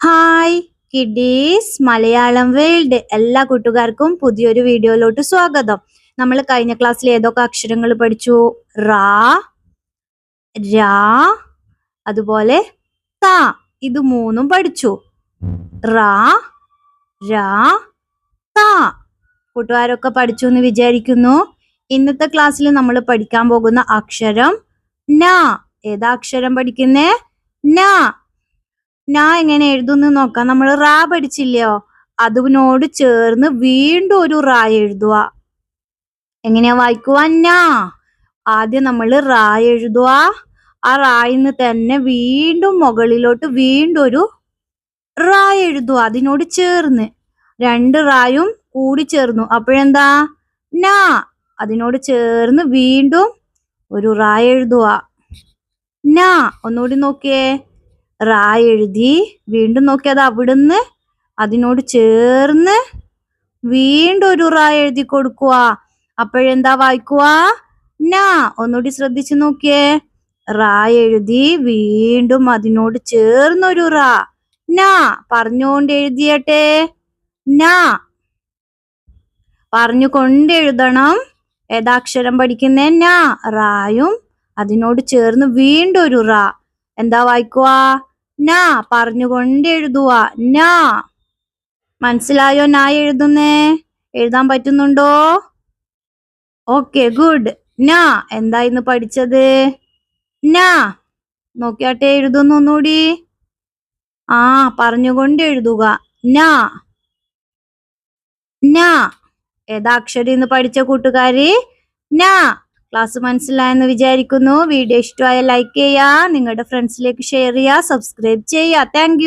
Hi kiddies Malayalam world. എല്ലാ കൂട്ടുകാർക്കും പുതിയൊരു വീഡിയോയിലോട്ട് സ്വാഗതം. നമ്മൾ കഴിഞ്ഞ ക്ലാസ്സിൽ ഏതൊക്കെ അക്ഷരങ്ങൾ പഠിച്ചു? റാ രാ അതുപോലെ ത. ഇത് മൂന്നും പഠിച്ചു. റാ രാ ത. കൂട്ടുകാരൊക്കെ പഠിച്ചു എന്ന് വിചാരിക്കുന്നു. ഇന്നത്തെ ക്ലാസ്സിൽ നമ്മൾ പഠിക്കാൻ പോകുന്ന അക്ഷരം ന. ഏതാ അക്ഷരം പഠിക്കുന്നേ? ന. ന എങ്ങനെ എഴുതുന്നു നോക്കാം. നമ്മൾ റാ പഠിച്ചില്ലയോ? അതിനോട് ചേർന്ന് വീണ്ടും ഒരു റാ എഴുതുക. എങ്ങനെയാ വായിക്കുക ഞാ. ആദ്യം നമ്മൾ റാ എഴുതുക. ആ റായിന്ന് തന്നെ വീണ്ടും മുകളിലോട്ട് വീണ്ടും ഒരു റാ എഴുതുക. അതിനോട് ചേർന്ന് രണ്ട് റായും കൂടി ചേർന്നു. അപ്പോഴെന്താ? നാ അതിനോട് ചേർന്ന് വീണ്ടും ഒരു റായ എഴുതുക. നാ ഒന്നുകൂടി നോക്കിയേ. റാ എഴുതി വീണ്ടും നോക്കി അത് അവിടുന്ന് അതിനോട് ചേർന്ന് വീണ്ടും ഒരു റാ എഴുതി കൊടുക്കുക അപ്പോഴെന്താ വായിക്കുക ന. ഒന്നുകൂടി ശ്രദ്ധിച്ചു നോക്കിയേ. റാ എഴുതി വീണ്ടും അതിനോട് ചേർന്നൊരു റാ. ന. പറഞ്ഞുകൊണ്ട് എഴുതിയട്ടെ. ന. പറഞ്ഞുകൊണ്ട് എഴുതണം. ഏതാക്ഷരം പഠിക്കുന്നേ? ന. റായും അതിനോട് ചേർന്ന് വീണ്ടും ഒരു റാ. എന്താ വായിക്കുക ന പറഞ്ഞുകൊണ്ട് എഴുതുക ന. മനസ്സിലായോ നാ എഴുതുന്നേ? എഴുതാൻ പറ്റുന്നുണ്ടോ? Okay good. ന എന്താ ഇന്ന് പഠിച്ചത്? ന. നോക്കിയാട്ടെ എഴുതുന്നു ഒന്നുകൂടി. ആ പറഞ്ഞുകൊണ്ട് എഴുതുക. ന. ന. ഏതാ അക്ഷരം ഇന്ന് പഠിച്ച കൂട്ടുകാരി? ന. ക്ലാസ് മനസ്സിലായെന്ന് വിചാരിക്കുന്നു. വീഡിയോ ഇഷ്ടമായ ലൈക്ക് ചെയ്യുക നിങ്ങളുടെ ഫ്രണ്ട്സിലേക്ക് ഷെയർ ചെയ്യുക സബ്സ്ക്രൈബ് ചെയ്യുക. താങ്ക്